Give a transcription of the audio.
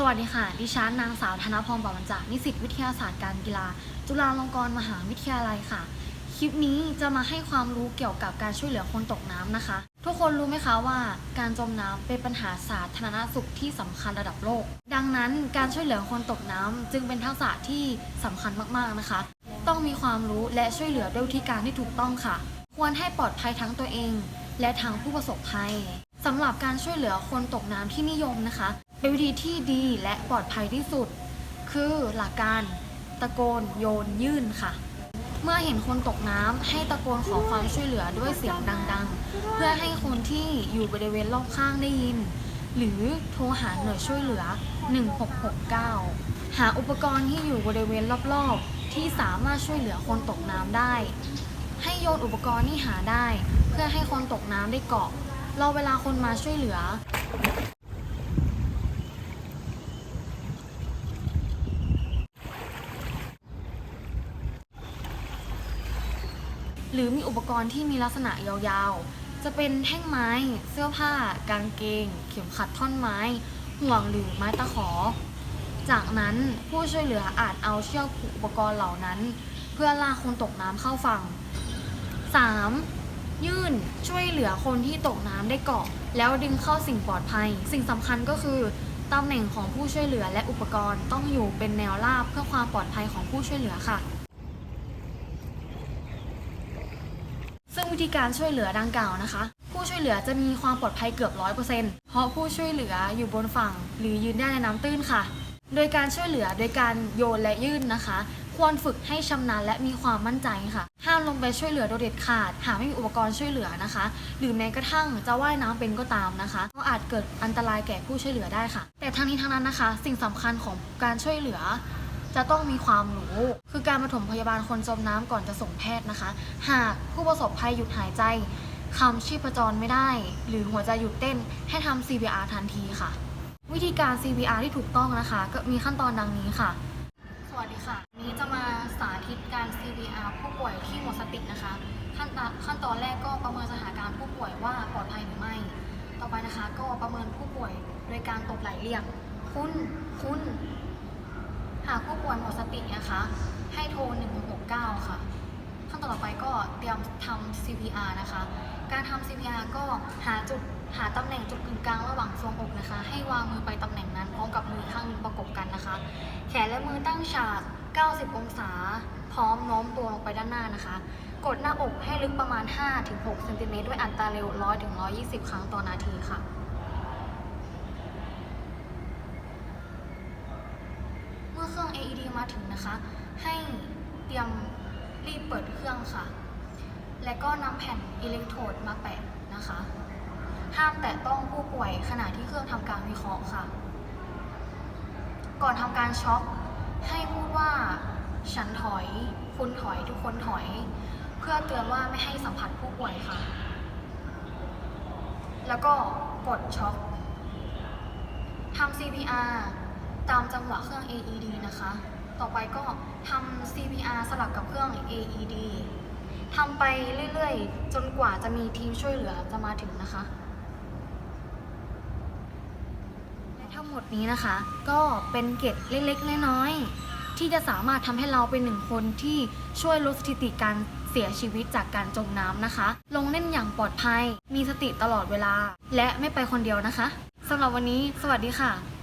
สวัสดีค่ะ ดิฉันนางสาวธนพรปราบรรจากนิสิตวิทยาศาสตร์การกีฬา จุฬาลงกรณ์มหาวิทยาลัยค่ะ คลิปนี้จะมาให้ความรู้เกี่ยวกับการช่วยเหลือคนตกน้ำนะคะ ทุกคนรู้ไหมคะว่าการจมน้ำเป็นปัญหาสาธารณสุขที่สำคัญระดับโลก ดังนั้นการช่วยเหลือคนตกน้ำจึงเป็นทักษะที่สำคัญมากๆนะคะ ต้องมีความรู้และช่วยเหลือด้วยวิธีการที่ถูกต้องค่ะ ควรให้ปลอดภัยทั้งตัวเอง และทั้งผู้ประสบภัย สำหรับการช่วยเหลือคนตกน้ำที่นิยมนะคะ เป็นวิธีที่ดีและปลอดภัยที่สุด คือหลักการตะโกนโยนยื่นค่ะ เมื่อเห็นคนตกน้ำให้ตะโกนขอความช่วยเหลือด้วยเสียงดังๆ เพื่อให้คนที่อยู่บริเวณรอบข้างได้ยิน หรือโทรหาหน่วยช่วยเหลือ 1669 หาอุปกรณ์ที่อยู่บริเวณรอบๆ ที่สามารถช่วยเหลือคนตกน้ำได้ ให้โยนอุปกรณ์ที่หาได้ เพื่อให้คนตกน้ำได้เกาะ รอเวลาคนมาช่วยเหลือ หรือมีอุปกรณ์ที่มีลักษณะยาวๆ จะเป็นแท่งไม้ เสื้อผ้า กางเกง เข็มขัดท่อนไม้ ห่วงหรือไม้ตะขอ จากนั้นผู้ช่วยเหลืออาจเอาเชือกผูกอุปกรณ์เหล่านั้น เพื่อลากคนตกน้ำเข้าฝั่ง 3. ยื่นช่วยเหลือคนที่ตกน้ำได้เกาะแล้วดึงเข้าสิ่งปลอดภัย สิ่งสำคัญก็คือตำแหน่งของผู้ช่วยเหลือและอุปกรณ์ต้องอยู่เป็นแนวราบเพื่อความปลอดภัยของผู้ช่วยเหลือค่ะ ซึ่งวิธีการช่วยเหลือดังกล่าวนะคะ ผู้ช่วยเหลือจะมีความปลอดภัยเกือบ100%เพราะผู้ช่วยเหลืออยู่บนฝั่ง หรือยืนได้ในน้ำตื้นค่ะ โดยการช่วยเหลือโดยการโยนและยื่นนะคะ ควรฝึกให้ชำนาญและมีความมั่นใจค่ะ ห้ามลงไปช่วยเหลือโดยเด็ดขาด หากไม่มีอุปกรณ์ช่วยเหลือนะคะ หรือแม้กระทั่งจะว่ายน้ำเป็นก็ตามนะคะ ก็อาจเกิดอันตรายแก่ผู้ช่วยเหลือได้ค่ะ แต่ทั้งนี้ทั้งนั้นนะคะ สิ่งสำคัญของการช่วยเหลือจะต้องมีความรู้ คือการปฐมพยาบาลคนจมน้ำก่อนจะส่งแพทย์นะคะ หากผู้ประสบภัยหยุดหายใจคำชีพจรไม่ได้ หรือหัวใจหยุดเต้นให้ทำ CPR ทันทีค่ะ วิธีการ CPR ที่ถูกต้องนะคะ ก็มีขั้นตอนดังนี้ค่ะ สวัสดีค่ะ สาธิตการ CPR ผู้ป่วยที่หมดสตินะคะ ขั้นตอนขั้นตอนแรกก็ประเมินสถานการณ์ผู้ป่วยว่าปลอดภัยหรือไม่ ต่อไปนะคะก็ประเมินผู้ป่วยโดยการตบไหล่เรียก คุณคุณหากผู้ป่วยหมดสตินะคะ ให้โทร 169 ค่ะ ขั้นตอนต่อไปก็เตรียมทำ CPR นะคะ การทำ CPR ก็หาจุดหาตำแหน่งจุดกึ่งกลางระหว่างทรวงอกนะคะ ให้วางมือไปตำแหน่งนั้นพร้อมกับมือข้างนึงประกบกันนะคะ แขนและมือตั้งฉาก 90 องศา พร้อมโน้มตัวลงไปด้านหน้านะคะ กดหน้าอกให้ลึกประมาณ 5-6เซนติเมตรด้วยอัตราเร็ว 100-120 ครั้งต่อนาทีค่ะเมื่อเครื่อง AED มาถึงนะคะ ให้เตรียมรีบเปิดเครื่องค่ะ และก็นำแผ่นอิเล็กโทรดมาแปะนะคะ ห้ามแตะต้องผู้ป่วยขณะที่เครื่องทำการวิเคราะห์ค่ะ ก่อนทำการช็อคให้พูดว่า ฉันถอย คุณถอยทุกคนถอย เพื่อเตือนว่าไม่ให้สัมผัสผู้ป่วยค่ะ แล้วก็กดช็อคทำ CPR ตามจังหวะเครื่อง AED นะคะ ต่อไปก็ทำ CPR สลับกับเครื่อง AED ทำไปเรื่อยๆ จนกว่าจะมีทีมช่วยเหลือจะมาถึงนะคะ และทั้งหมดนี้นะคะ ก็เป็นเกร็ดเล็กๆ น้อยๆ ที่จะสามารถทำให้เราเป็นหนึ่งคนที่ช่วยลดสถิติการเสียชีวิตจากการจมน้ำนะคะ ลงเล่นอย่างปลอดภัย มีสติตลอดเวลา และไม่ไปคนเดียวนะคะสำหรับวันนี้ สวัสดีค่ะ